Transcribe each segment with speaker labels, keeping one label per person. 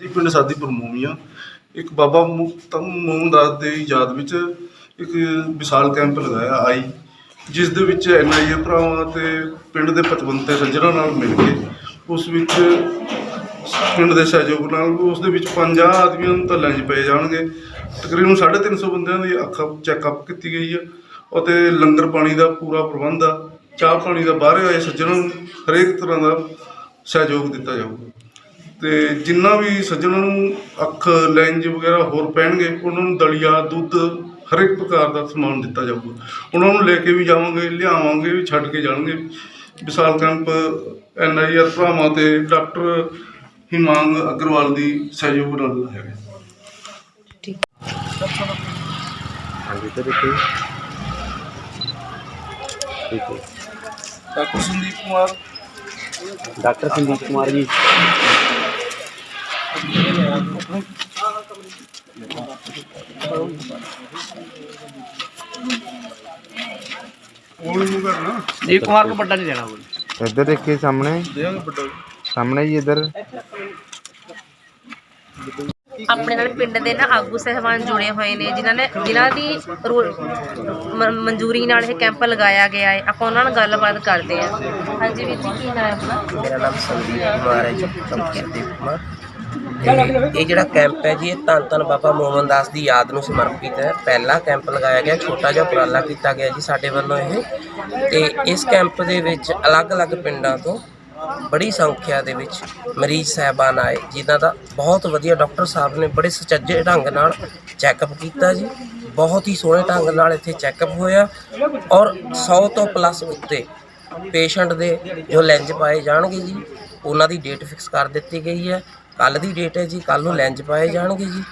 Speaker 1: ਅਸੀਂ ਪਿੰਡ ਸਾਦੀਪੁਰ ਮੂਮੀਆਂ ਇੱਕ ਬਾਬਾ ਮੁਕਤਮ ਮੋਹਨਦਾਸ ਦੇ ਯਾਦ ਵਿੱਚ ਇੱਕ ਵਿਸ਼ਾਲ ਕੈਂਪ ਲਗਾਇਆ ਆਈ, ਜਿਸ ਦੇ ਵਿੱਚ ਐਨਆਈਏ ਭਰਾਵਾਂ ਤੇ ਪਿੰਡ ਦੇ ਪਤਵੰਤੇ ਸੱਜਣਾਂ ਨਾਲ ਮਿਲ ਕੇ ਉਸ ਵਿੱਚ ਪਿੰਡ ਦੇ ਸਹਿਯੋਗ ਨਾਲ ਉਸ ਦੇ ਵਿੱਚ 50 ਆਦਮੀਆਂ ਨੂੰ ਤਾਂ 'ਚ ਪਏ ਜਾਣਗੇ। ਤਕਰੀਬਨ 350 ਬੰਦਿਆਂ ਦੀ ਅੱਖਾਂ ਚੈੱਕਅਪ ਕੀਤੀ ਗਈ ਹੈ ਅਤੇ ਲੰਗਰ ਪਾਣੀ ਦਾ ਪੂਰਾ ਪ੍ਰਬੰਧ ਆ, ਚਾਹ ਪਾਣੀ ਦਾ ਬਾਹਰ ਆਏ ਸੱਜਣਾਂ ਨੂੰ ਹਰੇਕ ਤਰ੍ਹਾਂ ਦਾ ਸਹਿਯੋਗ ਦਿੱਤਾ ਜਾਊਗਾ। ਤੇ ਜਿੰਨਾ ਵੀ ਸੱਜਣਾਂ ਨੂੰ ਅੱਖ ਲੈਂਜ ਵਗੈਰਾ ਹੋਰ ਪੈਣਗੇ ਉਹਨਾਂ ਨੂੰ ਦਲੀਆ ਦੁੱਧ ਹਰ ਇੱਕ ਪ੍ਰਕਾਰ ਦਾ ਸਮਾਨ ਦਿੱਤਾ ਜਾਊਗਾ। ਉਹਨਾਂ ਨੂੰ ਲੈ ਕੇ ਵੀ ਜਾਵਾਂਗੇ ਲਿਆਵਾਂਗੇ ਵੀ ਛੱਡ ਕੇ ਜਾਣਗੇ। ਵਿਸ਼ਾਲ ਕੈਂਪ ਐਨ ਆਈ ਆਰ ਭਰਾਵਾਂ ਤੇ ਡਾਕਟਰ ਹਿਮਾਂਗ ਅਗਰਵਾਲ ਦੀ ਸਹਿਯੋਗ ਨਾਲ ਹੈਗਾ।
Speaker 2: ਹਾਂਜੀ ਤੇ ਦੇਖੋ। ਠੀਕ ਹੈ।
Speaker 1: ਡਾਕਟਰ ਸੰਦੀਪ ਕੁਮਾਰ।
Speaker 2: ਡਾਕਟਰ ਸੰਦੀਪ ਕੁਮਾਰ ਜੀ। ਕੋਲ ਦੇਖੀ ਸਾਹਮਣੇ। ਸਾਹਮਣੇ ਜੀ ਇੱਧਰ।
Speaker 3: ਆਪਣੇ ਨਾਲ ਪਿੰਡ ਦੇ ਨਾ ਆਗੂ ਸਹਿਬਾਨ ਜੁੜੇ ਹੋਏ ਨੇ ਜਿਨ੍ਹਾਂ ਨੇ ਜਿਨ੍ਹਾਂ ਦੀ ਮਨਜ਼ੂਰੀ ਨਾਲ ਇਹ ਕੈਂਪ ਲਗਾਇਆ ਗਿਆ ਹੈ। ਆਪਾਂ ਉਹਨਾਂ ਨਾਲ ਗੱਲਬਾਤ ਕਰਦੇ ਹਾਂ। ਹਾਂਜੀ ਵੀਰ ਜੀ ਕੀ ਨਾਮ ਆਪਣਾ?
Speaker 4: ਮੇਰਾ ਨਾਮ ਸੰਦੀਪ ਕੁਮਾਰ ਹੈ ਜੀ ਕੰਪਨੀ ਕੁਮਾਰ ਤੇ ਇਹ ਜਿਹੜਾ ਕੈਂਪ ਹੈ ਜੀ, ਇਹ ਧੰਨ ਧੰਨ ਬਾਬਾ ਮੋਹਨ ਦਾਸ ਦੀ ਯਾਦ ਨੂੰ ਸਮਰਪਿਤ ਹੈ। ਪਹਿਲਾ ਕੈਂਪ ਲਗਾਇਆ ਗਿਆ, ਛੋਟਾ ਜਿਹਾ ਉਪਰਾਲਾ ਕੀਤਾ ਗਿਆ ਜੀ ਸਾਡੇ ਵੱਲੋਂ ਇਹ। ਤੇ ਇਸ ਕੈਂਪ ਦੇ ਵਿੱਚ ਅਲੱਗ-ਅਲੱਗ ਪਿੰਡਾਂ ਤੋਂ ਬੜੀ ਸੰਖਿਆ ਦੇ ਵਿੱਚ ਮਰੀਜ਼ ਸਹਿਬਾਨ ਆਏ, ਜਿਨ੍ਹਾਂ ਦਾ ਬਹੁਤ ਵਧੀਆ ਡਾਕਟਰ ਸਾਹਿਬ ਨੇ ਬੜੇ ਸੁਚੱਜੇ ਢੰਗ ਨਾਲ ਚੈੱਕਅਪ ਕੀਤਾ ਜੀ। ਬਹੁਤ ਹੀ ਸੋਹਣੇ ਢੰਗ ਨਾਲ ਇੱਥੇ ਚੈੱਕਅਪ ਹੋਇਆ ਔਰ 100 ਤੋਂ ਪਲੱਸ ਉੱਤੇ ਪੇਸ਼ੈਂਟ ਦੇ ਜੋ ਲੈਂਜ ਪਾਏ ਜਾਣਗੇ ਜੀ, ਉਹਨਾਂ ਦੀ ਡੇਟ ਫਿਕਸ ਕਰ ਦਿੱਤੀ ਗਈ ਹੈ। ਕੱਲ ਦੀ ਡੇਟ ਹੈ ਜੀ ਕੱਲ ਨੂੰ ਲੈਂਜ ਪਾਏ ਜਾਣਗੇ ਜੀ।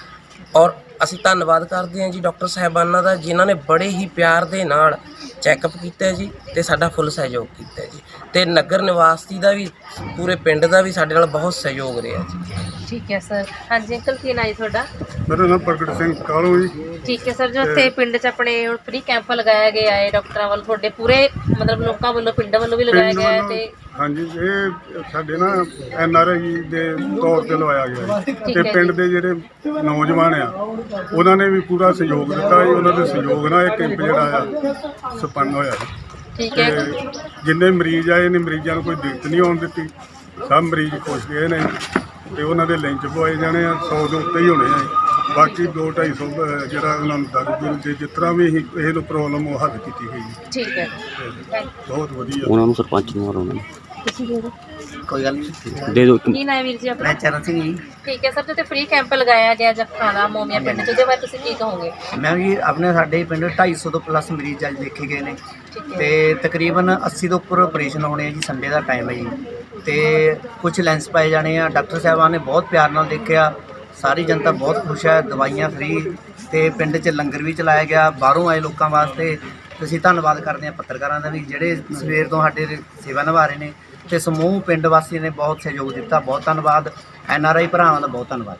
Speaker 4: ਔਰ ਅਸੀਂ ਧੰਨਵਾਦ ਕਰਦੇ ਹਾਂ ਜੀ ਡਾਕਟਰ ਸਾਹਿਬਾਨਾਂ ਦਾ ਜਿਨ੍ਹਾਂ ਨੇ ਬੜੇ ਹੀ ਪਿਆਰ ਦੇ ਨਾਲ ਚੈੱਕਅਪ ਕੀਤਾ ਜੀ ਤੇ ਸਾਡਾ ਫੁੱਲ ਸਹਿਯੋਗ ਕੀਤਾ ਜੀ। ਤੇ ਨਗਰ ਨਿਵਾਸੀ ਦਾ ਵੀ ਪੂਰੇ ਪਿੰਡ ਦਾ ਵੀ ਸਾਡੇ ਨਾਲ ਬਹੁਤ ਸਹਿਯੋਗ ਰਿਹਾ ਜੀ।
Speaker 3: ਠੀਕ ਹੈ ਸਰ। ਹਾਂਜੀ ਅੰਕਲ ਕੀ ਨਾਮ ਹੈ ਤੁਹਾਡਾ?
Speaker 1: ਮੇਰਾ ਨਾਮ ਪ੍ਰਗਟ ਸਿੰਘ ਕਾਲੋ ਜੀ।
Speaker 3: ਠੀਕ ਹੈ ਸਰ ਜੋ ਇੱਥੇ ਪਿੰਡ 'ਚ ਆਪਣੇ ਹੁਣ ਫ੍ਰੀ ਕੈਂਪ ਲਗਾਇਆ ਗਿਆ ਹੈ ਡਾਕਟਰਾਂ ਵੱਲੋਂ ਤੁਹਾਡੇ ਪੂਰੇ ਮਤਲਬ ਲੋਕਾਂ ਵੱਲੋਂ ਪਿੰਡ ਵੱਲੋਂ ਵੀ ਲਗਾਇਆ ਗਿਆ ਹੈ ਤੇ
Speaker 5: ਹਾਂਜੀ ਇਹ ਸਾਡੇ ਨਾ ਐਨ ਆਰ ਆਈ ਦੇ ਤੌਰ ਤੇ ਲਵਾਇਆ ਗਿਆ।
Speaker 3: ਠੀਕ
Speaker 5: ਤੇ ਪਿੰਡ ਦੇ ਜਿਹੜੇ ਨੌਜਵਾਨ ਆ ਉਹਨਾਂ ਨੇ ਵੀ ਪੂਰਾ ਸਹਿਯੋਗ ਦਿੱਤਾ ਜੀ ਉਹਨਾਂ ਦੇ ਸਹਿਯੋਗ ਨਾਲ ਇਹ ਕੈਂਪ ਜਿਹੜਾ ਆ ਸੰਪੰਨ ਹੋਇਆ ਜੀ।
Speaker 3: ਠੀਕ ਹੈ
Speaker 5: ਤੇ ਜਿੰਨੇ ਮਰੀਜ਼ ਆਏ ਨੇ ਮਰੀਜ਼ਾਂ ਨੂੰ ਕੋਈ ਦਿੱਕਤ ਨਹੀਂ ਆਉਣ ਦਿੱਤੀ ਸਭ ਮਰੀਜ਼ ਖੁਸ਼ ਗਏ ਨੇ ਤੇ ਉਹਨਾਂ ਦੇ ਲਿੰਚ ਪਵਾਏ ਜਾਣੇ ਆ 100 ਦੇ ਉੱਤੇ ਹੀ ਹੋਣੇ ਆ ਜੀ। ਬਾਕੀ 2 250 ਜਿਹੜਾ ਉਹਨਾਂ ਨੂੰ ਦਰਦ ਦੁਰਦ ਦੇ ਜਿਸ ਤਰ੍ਹਾਂ ਵੀ ਇਹ ਇਹ ਨੂੰ ਪ੍ਰੋਬਲਮ ਉਹ ਹੱਲ ਕੀਤੀ ਗਈ ਜੀ।
Speaker 3: ਠੀਕ ਹੈ
Speaker 5: ਤੇ ਬਹੁਤ ਵਧੀਆ
Speaker 2: ਉਹਨਾਂ ਨੂੰ ਸਰਪੰਚ ਨੂੰ ਉਹਨਾਂ ਨੂੰ
Speaker 3: ਤੁਸੀਂ ਦੇ ਦਿਓ।
Speaker 4: ਕੋਈ ਗੱਲ ਨਹੀਂ
Speaker 2: ਦੇ ਦਿਓ ਇੱਕ
Speaker 3: ਕੀ ਨਾਮ ਹੈ ਵੀਰ ਜੀ ਆਪਣਾ?
Speaker 4: ਚਰਨ ਸਿੰਘ ਜੀ।
Speaker 3: ਠੀਕ ਹੈ ਸਰ ਤੇ ਫ੍ਰੀ ਕੈਂਪ ਲਗਾਇਆ ਗਿਆ ਜੱਖਾਂ ਦਾ ਮੋਮੀਆ ਪਿੰਡ 'ਚ। ਉਹਦੇ ਬਾਰੇ ਤੁਸੀਂ ਕੀ ਕਹੋਗੇ?
Speaker 4: ਮੈਂ ਵੀ ਆਪਣੇ ਸਾਡੇ ਪਿੰਡ 250 ਤੋਂ ਪਲੱਸ ਮਰੀਜ਼ ਅੱਜ ਦੇਖੇ ਗਏ ਨੇ।
Speaker 3: ਠੀਕ ਹੈ।
Speaker 4: ਤੇ ਤਕਰੀਬਨ 80 ਤੋਂ ਉੱਪਰ ਆਪਰੇਸ਼ਨ ਹੋਣੇ ਆ ਜੀ ਸੰਡੇ ਦਾ ਟਾਈਮ ਹੈ ਜੀ। ਤੇ ਕੁਝ ਲੈਂਸ ਪਾਏ ਜਾਣੇ ਆ। ਡਾਕਟਰ ਸਾਹਿਬਾਨ ਨੇ ਬਹੁਤ ਪਿਆਰ ਨਾਲ ਦੇਖਿਆ। ਸਾਰੀ ਜਨਤਾ ਬਹੁਤ ਖੁਸ਼ ਹੈ ਦਵਾਈਆਂ ਫ੍ਰੀ ਤੇ ਪਿੰਡ 'ਚ ਲੰਗਰ ਵੀ ਚਲਾਇਆ ਗਿਆ ਬਾਹਰੋਂ ਆਏ ਲੋਕਾਂ ਵਾਸਤੇ। ਅਸੀਂ ਧੰਨਵਾਦ ਕਰਦੇ ਹਾਂ ਪੱਤਰਕਾਰਾਂ ਦਾ ਵੀ ਜਿਹੜੇ ਸਵੇਰ ਤੋਂ ਸਾਡੇ ਸੇਵਾ ਨਿਭਾ ਰਹੇ ਨੇ। ਤੇ ਸਮੂਹ ਪਿੰਡ ਵਾਸੀਆਂ ਨੇ ਬਹੁਤ ਸਹਿਯੋਗ ਦਿੱਤਾ। ਬਹੁਤ ਧੰਨਵਾਦ। ਐਨ ਆਰ ਆਈ ਭਰਾਵਾਂ ਦਾ ਬਹੁਤ ਧੰਨਵਾਦ।